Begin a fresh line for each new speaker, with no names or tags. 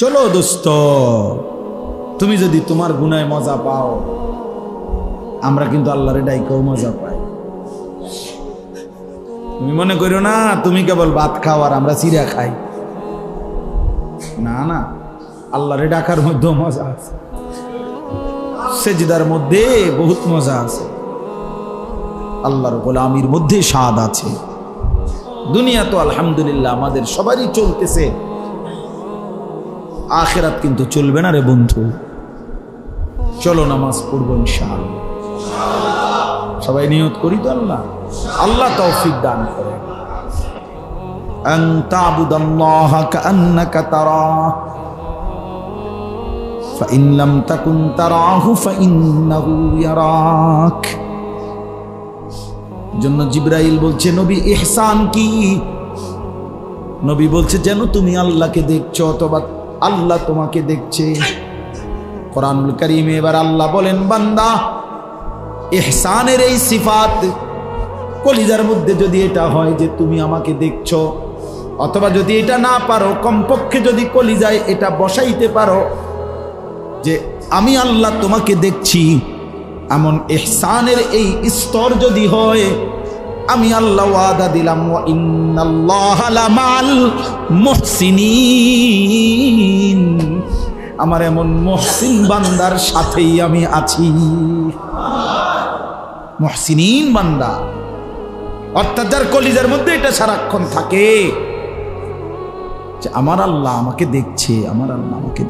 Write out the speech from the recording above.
চলো দোস্ত, তুমি যদি তোমার গুনায় মজা পাও, আমরা কিন্তু আল্লাহরে ডাইকেও মজা পাই। তুমি মনে করো না, তুমি কেবল ভাত খাও আর আমরা চিরা খাই। না না, আল্লাহরে ডাকার মধ্যেও মজা আছে। সেজদার মধ্যে বহুত মজা আছে। আল্লাহর গোলামির মধ্যে স্বাদ আছে। দুনিয়া তো আলহামদুলিল্লাহ আমাদের সবারই চলতেছে। আখেরাত কিন্তু চলবে না রে বন্ধু চলো নামাজ পড়বো ইনশাআল্লাহ সবাই নিয়ত করি তো আল্লাহ আল্লাহ তৌফিক দান করে أن تعبد الله كأنك تراه فإن لم تكن تراه فإنه يراك জন্য জিব্রাইল বলছে নবী ইহসান কি নবী বলছে যেন তুমি আল্লাহকে দেখছো অথবা আল্লাহ তোমাকে দেখছে। কোরআনুল করিমে এবার আল্লাহ বলেন, বান্দা, এহসানের এই সিফাত কলিজার মধ্যে যদি এটা হয় যে তুমি আমাকে দেখছ, অথবা যদি এটা না পারো, কমপক্ষে যদি কলিজায় এটা বসাইতে পারো, যে আমি আল্লাহ তোমাকে দেখছি, এমন এহসানের এই স্তর যদি হয় আমি আল্লাহ ওয়াদা দিলাম মুহসিনিন। আমার এমন মহসিন বান্দার সাথেই আমি আছি। মহসিনিন বান্দা। অর্থাৎ যার কলিজার মধ্যে এটা সারাক্ষণ থাকে। যে আমার আল্লাহ আমাকে দেখছে, আমার আল্লাহ আমাকে